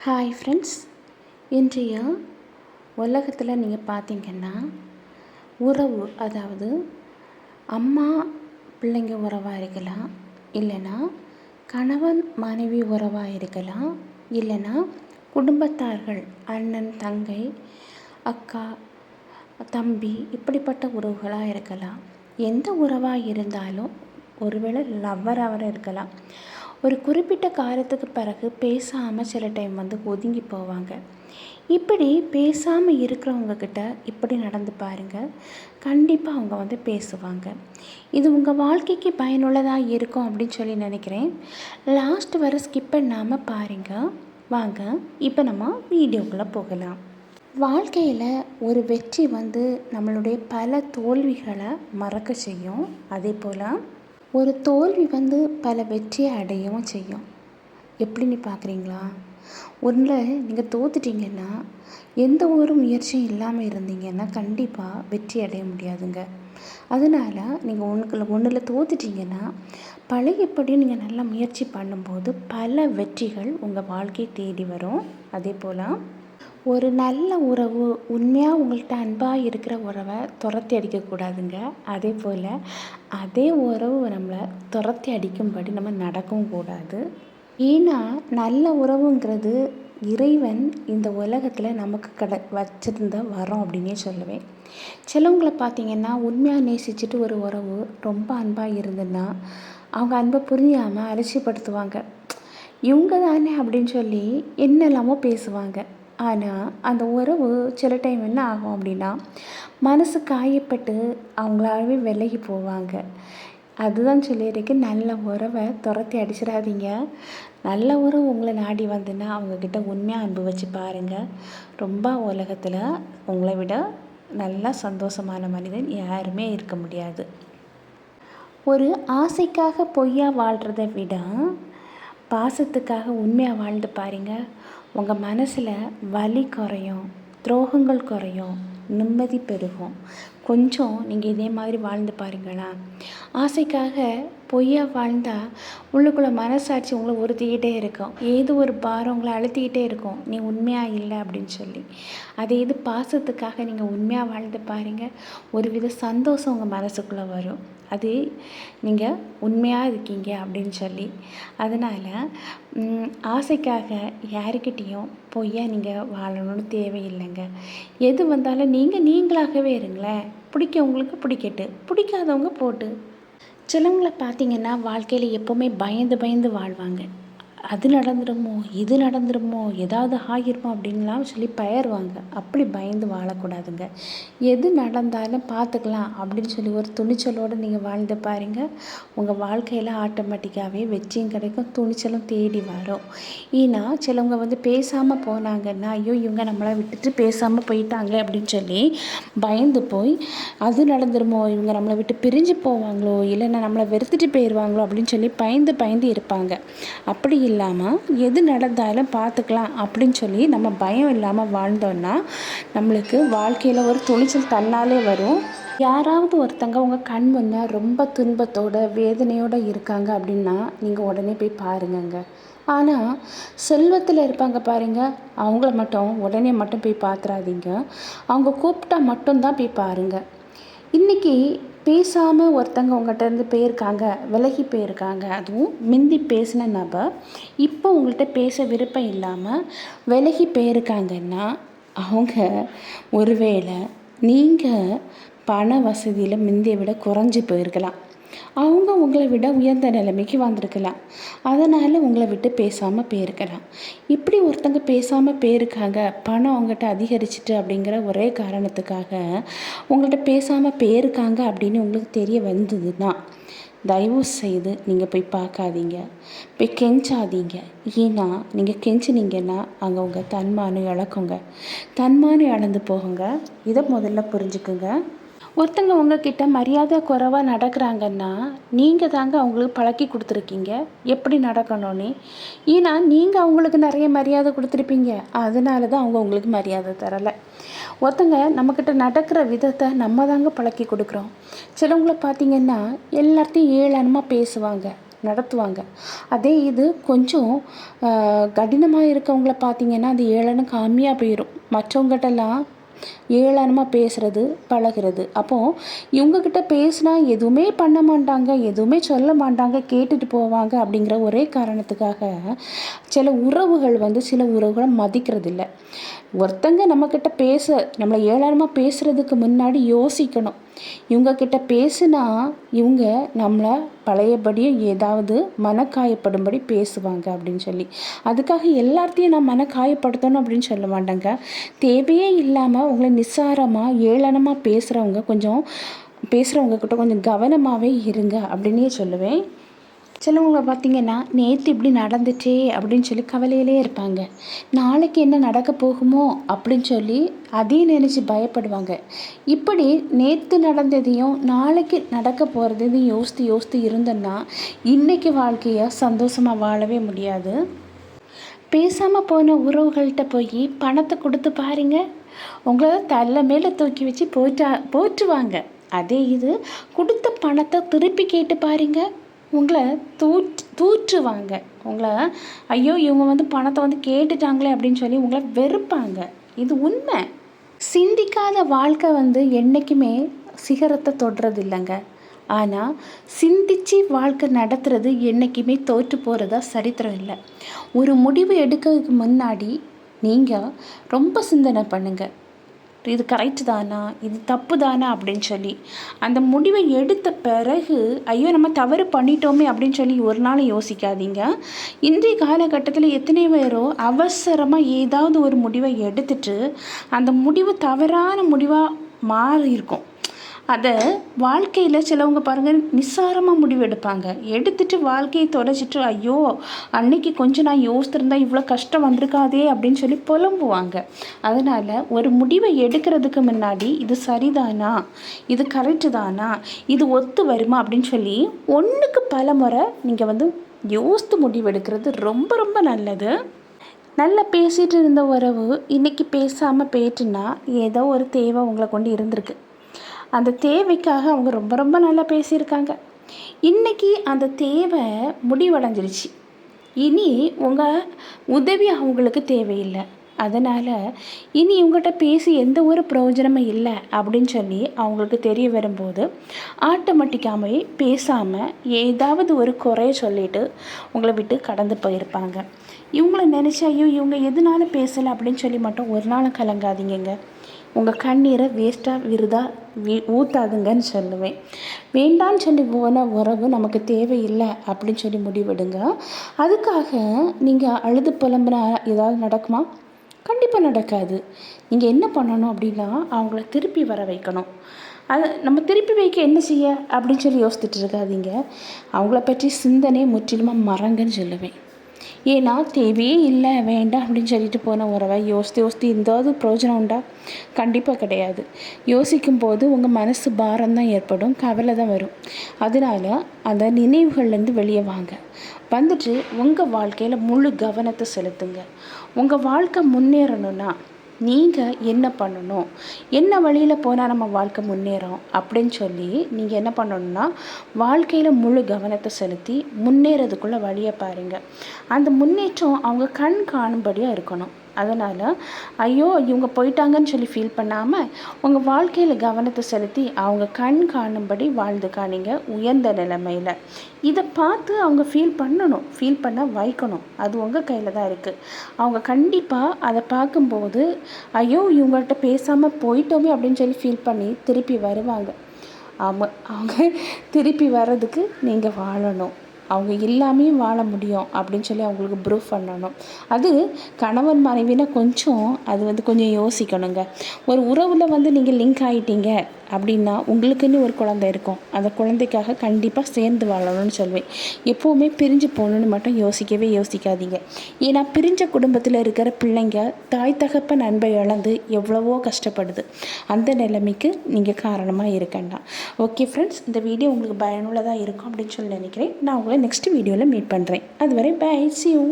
Hi friends இன்றைய உலகத்தில் நீங்கள் பார்த்தீங்கன்னா உறவு அதாவது அம்மா பிள்ளைங்க உறவாக இருக்கலாம் இல்லைன்னா கணவன் மனைவி உறவாக இருக்கலாம் இல்லைன்னா குடும்பத்தார்கள் அண்ணன் தங்கை அக்கா தம்பி இப்படிப்பட்ட உறவுகளாக இருக்கலாம். எந்த உறவாக இருந்தாலும் ஒருவேளை லவ்வராக இருக்கலாம். ஒரு குறிப்பிட்ட காலத்துக்கு பிறகு பேசாமல் சில டைம் வந்து ஒதுங்கி போவாங்க. இப்படி பேசாமல் இருக்கிறவங்கக்கிட்ட இப்படி நடந்து பாருங்கள் கண்டிப்பாக அவங்க வந்து பேசுவாங்க. இது உங்கள் வாழ்க்கைக்கு பயனுள்ளதாக இருக்கும் அப்படின்னு சொல்லி நினைக்கிறேன். லாஸ்ட் வர ஸ்கிப் பண்ணாமல் பாருங்கள் வாங்க இப்போ நம்ம வீடியோக்குள்ளே போகலாம். வாழ்க்கையில் ஒரு வெற்றி வந்து நம்மளுடைய பல தோல்விகளை மறக்க செய்யும். அதே போல் ஒரு தோல்வி வந்து பல வெற்றியை அடையவும் செய்யும். எப்படின்னு பார்க்குறீங்களா? ஒன்றில் நீங்கள் தோத்துட்டீங்கன்னா எந்த ஒரு முயற்சியும் இல்லாமல் இருந்தீங்கன்னா கண்டிப்பாக வெற்றி அடைய முடியாதுங்க. அதனால் நீங்கள் ஒன்றுக்குள்ள ஒன்றில் தோத்துட்டீங்கன்னா பழையபடி நீங்கள் நல்லா முயற்சி பண்ணும்போது பல வெற்றிகள் உங்கள் வாழ்க்கையை தேடி வரும். அதே போல் ஒரு நல்ல உறவு உண்மையாக உங்கள்கிட்ட அன்பாக இருக்கிற உறவை துரத்தி அடிக்கக்கூடாதுங்க. அதே போல் அதே உறவு நம்மளை துரத்தி அடிக்கும்படி நம்ம நடக்கவும் கூடாது. ஏன்னா நல்ல உறவுங்கிறது இறைவன் இந்த உலகத்தில் நமக்கு கட வச்சிருந்த வரோம் அப்படின்னே சொல்லுவேன். சிலவங்களை பார்த்திங்கன்னா உண்மையாக நேசிச்சுட்டு ஒரு உறவு ரொம்ப அன்பாக இருந்ததுன்னா அவங்க அன்பை புரியாமல் அலட்சியப்படுத்துவாங்க. இவங்க தானே அப்படின்னு சொல்லி என்னெல்லாமோ பேசுவாங்க. ஆனால் அந்த உறவு சில டைம் என்ன ஆகும் அப்படின்னா மனசு காயப்பட்டு அவங்களாவே விலகி போவாங்க. அதுதான் சொல்லியிருக்கேன் நல்ல உறவை துரத்தி அடிச்சிடாதீங்க. நல்ல உறவு உங்களை நாடி வந்துன்னா அவங்கக்கிட்ட உண்மையாக அன்பு வச்சு பாருங்கள் ரொம்ப உலகத்தில் உங்களை விட நல்லா சந்தோஷமான மனிதன் யாருமே இருக்க முடியாது. ஒரு ஆசைக்காக பொய்யா வாழ்கிறத விட பாசத்துக்காக உண்மையாக வாழ்ந்து பாருங்கள் உங்கள் மனசில் வலி குறையும் துரோகங்கள் குறையும் நிம்மதி பெருகும். கொஞ்சம் நீங்கள் இதே மாதிரி வாழ்ந்து பாருங்களா? ஆசைக்காக பொய்யா வாழ்ந்தால் உள்ளுக்குள்ளே மனசாட்சி உங்களை உறுத்திக்கிட்டே இருக்கும். ஏதோ ஒரு பாரம் உங்களை அழுத்திக்கிட்டே இருக்கும். நீ உண்மையாக இல்லை? அப்படின்னு சொல்லி. அதே இது பாசத்துக்காக நீங்கள் உண்மையாக வாழ்ந்து பாருங்கள் ஒரு வித சந்தோஷம் உங்கள் மனசுக்குள்ளே வரும். அது நீங்கள் உண்மையாக இருக்கீங்க அப்படின்னு சொல்லி. அதனால் ஆசைக்காக யாருக்கிட்டேயும் பொய்யா நீங்கள் வாழணும்னு தேவையில்லைங்க. எது வந்தாலும் நீங்கள் நீங்களாகவே இருங்களேன். பிடிக்கவங்களுக்கு பிடிக்கட்டு. பிடிக்காதவங்க போட்டு. சிலவங்களை பார்த்தீங்கன்னா வாழ்க்கையில் எப்போவுமே பயந்து பயந்து வாழ்வாங்க. அது நடந்துருமோ இது நடந்துருமோ ஏதாவது ஆகிருமோ அப்படின்லாம் சொல்லி பயருவாங்க. அப்படி பயந்து வாழக்கூடாதுங்க. எது நடந்தாலும் பார்த்துக்கலாம் அப்படின்னு சொல்லி ஒரு துணிச்சலோடு நீங்கள் வாழ்ந்து பாருங்கள் உங்கள் வாழ்க்கையில் ஆட்டோமேட்டிக்காகவே வெற்றியும் கிடைக்கும் துணிச்சலும் தேடி வரும். ஏன்னா சிலவங்க வந்து பேசாமல் போனாங்கன்னா ஐயோ இவங்க நம்மளை விட்டுட்டு பேசாமல் போயிட்டாங்களே அப்படின்னு சொல்லி பயந்து போய் அது நடந்துருமோ இவங்க நம்மளை விட்டு பிரிஞ்சு போவாங்களோ இல்லைன்னா நம்மளை வெறுத்துட்டு போயிடுவாங்களோ அப்படின்னு சொல்லி பயந்து பயந்து இருப்பாங்க. அப்படி இல்லாமல் எது நடந்தாலும் பார்த்துக்கலாம் அப்படின்னு சொல்லி நம்ம பயம் இல்லாமல் வாழ்ந்தோன்னா நம்மளுக்கு வாழ்க்கையில் ஒரு துணிச்சல் தன்னாலே வரும். யாராவது ஒருத்தங்க உங்கள் கண் முன்னே ரொம்ப துன்பத்தோட வேதனையோடு இருக்காங்க அப்படின்னா நீங்கள் உடனே போய் பாருங்கங்க. ஆனால் செல்வத்தில் இருப்பாங்க பாருங்கள் அவங்கள மட்டும் உடனே மட்டும் போய் பார்த்துறாதீங்க அவங்க கூப்பிட்டா மட்டும்தான் போய் பாருங்கள் இன்றைக்கி பேசாமல் ஒருத்தங்க உங்கள்கிட்ட இருந்து போயிருக்காங்க விலகி போயிருக்காங்க அதுவும் முந்தி பேசின நபர் இப்போ உங்கள்கிட்ட பேச விருப்பம் இல்லாமல் விலகி போயிருக்காங்கன்னா அவங்க ஒருவேளை நீங்கள் பண வசதியில் முந்தைய விட குறைஞ்சி போயிருக்கலாம். அவங்க உங்களை விட உயர்ந்த நிலைமைக்கு வந்திருக்கலாம். அதனால் உங்களை விட்டு பேசாமல் போயிருக்கலாம். இப்படி ஒருத்தங்க பேசாமல் போயிருக்காங்க. பணம் அவங்ககிட்ட அதிகரிச்சிட்டு அப்படிங்கிற ஒரே காரணத்துக்காக உங்கள்கிட்ட பேசாமல் போயிருக்காங்க அப்படின்னு உங்களுக்கு தெரிய வந்ததுன்னா தயவு செய்து நீங்கள் போய் பார்க்காதீங்க. போய் கெஞ்சாதீங்க. ஏன்னா நீங்கள் கெஞ்சினீங்கன்னா அங்கே உங்கள் தன்மானம் இழக்குங்க. தன்மானம் இழந்து போகுங்க. இதை முதல்ல புரிஞ்சுக்குங்க. ஒருத்தங்க உங்ககிட்ட மரியாதை குறைவாக நடக்கிறாங்கன்னா நீங்கள் தாங்க அவங்களுக்கு பழக்கி கொடுத்துருக்கீங்க. எப்படி நடக்கணும்னு? ஏன்னா நீங்கள் அவங்களுக்கு நிறைய மரியாதை கொடுத்துருப்பீங்க. அதனால தான் அவங்க உங்களுக்கு மரியாதை தரலை. ஒருத்தங்க நம்மக்கிட்ட நடக்கிற விதத்தை நம்ம தாங்க பழக்கி கொடுக்குறோம். சிலவங்கள பார்த்தீங்கன்னா எல்லாத்தையும் ஏளனமாக பேசுவாங்க நடத்துவாங்க. அதே இது கொஞ்சம் கடினமாக இருக்கவங்கள பார்த்தீங்கன்னா அது ஏளனம் கம்மியாக போயிடும் மற்றவங்ககிட்டலாம் ஏளனமாக பேசுகிறது பழகுறது. அப்போது இவங்கக்கிட்ட பேசினா எதுவுமே பண்ண மாட்டாங்க எதுவுமே சொல்ல மாட்டாங்க கேட்டுட்டு போவாங்க அப்படிங்கிற ஒரே காரணத்துக்காக சில உறவுகள் வந்து சில உறவுகளை மதிக்கிறதில்ல. ஒருத்தங்க நம்மக்கிட்ட பேச நம்மளை ஏளனமாக பேசுகிறதுக்கு முன்னாடி யோசிக்கணும். இவங்கக்கிட்ட பேசுனா இவங்க நம்மளை பழையபடியும் ஏதாவது மனக்காயப்படும்படி பேசுவாங்க அப்படின்னு சொல்லி. அதுக்காக எல்லாத்தையும் நான் மனக்காயப்படுத்தணும் அப்படின்னு சொல்ல மாட்டேங்க. தேவையே இல்லாமல் உங்களை நிசாரமாக ஏளனமாக பேசுகிறவங்க கொஞ்சம் பேசுகிறவங்க கிட்ட கொஞ்சம் கவனமாகவே இருங்க அப்படின்னே சொல்லுவேன். சிலவங்க பார்த்திங்கன்னா நேற்று இப்படி நடந்துச்சே அப்படின்னு சொல்லி கவலையிலே இருப்பாங்க. நாளைக்கு என்ன நடக்க போகுமோ அப்படின்னு சொல்லி அதையும் நினச்சி பயப்படுவாங்க. இப்படி நேற்று நடந்ததையும் நாளைக்கு நடக்க போகிறதையும் யோசித்து யோசித்து இருந்தோன்னா இன்றைக்கி வாழ்க்கையை சந்தோஷமாக வாழவே முடியாது. பேசாமல் போன உறவுகள்கிட்ட போய் பணத்தை கொடுத்து பாருங்கள் உங்களை தலை மேலே தூக்கி வச்சு போயிட்டா போற்றுவாங்க. அதே இது கொடுத்த பணத்தை திருப்பி கேட்டு பாருங்கள் உங்களை தூற்று தூற்றுவாங்க. உங்களை ஐயோ இவங்க வந்து பணத்தை வந்து கேட்டுட்டாங்களே அப்படின்னு சொல்லி உங்களை வெறுப்பாங்க. இது உண்மை. சிந்திக்காத வாழ்க்கை வந்து என்றைக்குமே சிகரத்தை தொடுறது இல்லைங்க ஆனால் சிந்திச்சு வாழ்க்கை நடத்துறது என்றைக்குமே தோற்று போகிறதா சரித்திரம் இல்லை. ஒரு முடிவு எடுக்கிறதுக்கு முன்னாடி நீங்கள் ரொம்ப சிந்தனை பண்ணுங்கள் இது கரெக்டு தானா? இது தப்பு தானா? அப்படின்னு சொல்லி. அந்த முடிவை எடுத்த பிறகு ஐயோ நம்ம தவறு பண்ணிட்டோமே அப்படின்னு சொல்லி ஒரு நாள் யோசிக்காதீங்க. இன்றைய காலகட்டத்தில் எத்தனை பேரோ அவசரமாக ஏதாவது ஒரு முடிவை எடுத்துட்டு அந்த முடிவு தவறான முடிவாக மாறி இருக்கும் அதை வாழ்க்கையில் சிலவங்க பாருங்கள் நிஸ்சாரமாக முடிவெடுப்பாங்க. எடுத்துகிட்டு எடுத்துட்டு வாழ்க்கையை தொலைச்சிட்டு ஐயோ அன்னைக்கு கொஞ்சம் நான் யோசித்திருந்தா இவ்வளோ கஷ்டம் வந்திருக்காதே அப்படின்னு சொல்லி புலம்புவாங்க. அதனால் ஒரு முடிவை எடுக்கிறதுக்கு முன்னாடி இது சரிதானா? இது கரெக்டு தானா? இது ஒத்து வருமா? அப்படின்னு சொல்லி ஒன்றுக்கு பல முறை நீங்கள் வந்து யோசித்து முடிவெடுக்கிறது ரொம்ப ரொம்ப நல்லது. நல்லா பேசிகிட்டு இருந்த உறவு இன்றைக்கி பேசாமல் போயிட்டுன்னா ஏதோ ஒரு தேவை உங்களை கொண்டு இருந்திருக்கு. அந்த தேவைக்காக அவங்க ரொம்ப ரொம்ப நல்லா பேசியிருக்காங்க. இன்றைக்கி அந்த தேவை முடிவடைஞ்சிருச்சு. இனி உங்கள் உதவி அவங்களுக்கு தேவையில்லை. அதனால் இனி இவங்ககிட்ட பேசி எந்த ஒரு பிரயோஜனமும் இல்லை அப்படின்னு சொல்லி அவங்களுக்கு தெரிய வரும்போது ஆட்டோமேட்டிக்காகவே பேசாமல் ஏதாவது ஒரு குறைய சொல்லிவிட்டு உங்களை விட்டு கடந்து போயிருப்பாங்க. இவங்கள நினச்சா ஐயோ இவங்க எதனால பேசலை அப்படின்னு சொல்லி மட்டும் ஒரு நாளும் கலங்காதீங்க உங்கள் கண்ணீரை வேஸ்ட்டாக விருதா வீ ஊற்றாதுங்கன்னு சொல்லுவேன். வேண்டான்னு சொல்லி போன உறவு நமக்கு தேவையில்லை அப்படின்னு சொல்லி முடிவெடுங்க. அதுக்காக நீங்கள் அழுது புலம்புனா ஏதாவது நடக்குமா? கண்டிப்பாக நடக்காது. நீங்கள் என்ன பண்ணணும் அப்படின்னா அவங்கள திருப்பி வர வைக்கணும். அது நம்ம திருப்பி வைக்க என்ன செய்ய? அப்படின்னு சொல்லி யோசித்துட்டு இருக்காதீங்க. அவங்கள பற்றி சிந்தனை முற்றிலுமாக மறங்கன்னு சொல்லுவேன். ஏன்னா தேவையே இல்லை வேண்டாம் அப்படின்னு சொல்லிட்டு போன உறவை யோசித்து யோசித்து எந்தாவது பிரயோஜனம் உண்டா? கண்டிப்பாக கிடையாது. யோசிக்கும் போது உங்கள் மனசு பாரம் தான் ஏற்படும் கவலை தான் வரும். அதனால் அந்த நினைவுகள்லேருந்து வெளியே வாங்க. வந்துட்டு உங்கள் வாழ்க்கையில் முழு கவனத்தை செலுத்துங்க. உங்கள் வாழ்க்கை முன்னேறணும்னா நீங்கள் என்ன பண்ணணும்? என்ன வழியில் போனால் நம்ம வாழ்க்கை முன்னேறும்? அப்படின்னு சொல்லி நீங்கள் என்ன பண்ணணும்னா வாழ்க்கையில் முழு கவனத்தை செலுத்தி முன்னேறதுக்குள்ளே வழியை பாருங்கள் அந்த முன்னேற்றம் அவங்க கண் காணும்படியாக இருக்கணும். அதனால் ஐயோ இவங்க போயிட்டாங்கன்னு சொல்லி ஃபீல் பண்ணாமல் உங்கள் வாழ்க்கையில் கவனத்தை செலுத்தி அவங்க கண் காணும்படி வாழ்ந்து காணிங்க உயர்ந்த நிலைமையில். இதை பார்த்து அவங்க ஃபீல் பண்ணணும். ஃபீல் பண்ண வைக்கணும். அது உங்கள் கையில் தான் இருக்குது அவங்க கண்டிப்பாக அதை பார்க்கும்போது ஐயோ இவங்கள்ட்ட பேசாமல் போயிட்டோமே அப்படின்னு சொல்லி ஃபீல் பண்ணி திருப்பி வருவாங்க. ஆமாம் அவங்க திருப்பி வர்றதுக்கு நீங்கள் வாழணும். அவங்க இல்லாமையும் வாழ முடியும் அப்படின்னு சொல்லி அவங்களுக்கு ப்ரூஃப் பண்ணணும். அது கணவன் மனைவினா கொஞ்சம் அது வந்து கொஞ்சம் யோசிக்கணுங்க. ஒரு உறவில் வந்து நீங்கள் லிங்க் ஆகிட்டீங்க அப்படின்னா உங்களுக்குன்னு ஒரு குழந்தை இருக்கும். அந்த குழந்தைக்காக கண்டிப்பாக சேர்ந்து வாழணும்னு சொல்வேன். எப்போவுமே பிரிஞ்சு போகணுன்னு மட்டும் யோசிக்கவே யோசிக்காதீங்க. ஏன்னா பிரிஞ்ச குடும்பத்தில் இருக்கிற பிள்ளைங்க தாய் தகப்ப நண்பை இழந்து எவ்வளவோ கஷ்டப்படுது. அந்த நிலைமைக்கு நீங்கள் காரணமாக இருக்கேன்டா ஓகே ஃப்ரெண்ட்ஸ் இந்த வீடியோ உங்களுக்கு பயனுள்ளதாக இருக்கும் அப்படின்னு சொல்லி நினைக்கிறேன். நான் உங்களை நெக்ஸ்ட் வீடியோவில் மீட் பண்ணுறேன் அதுவரை பை சி யூ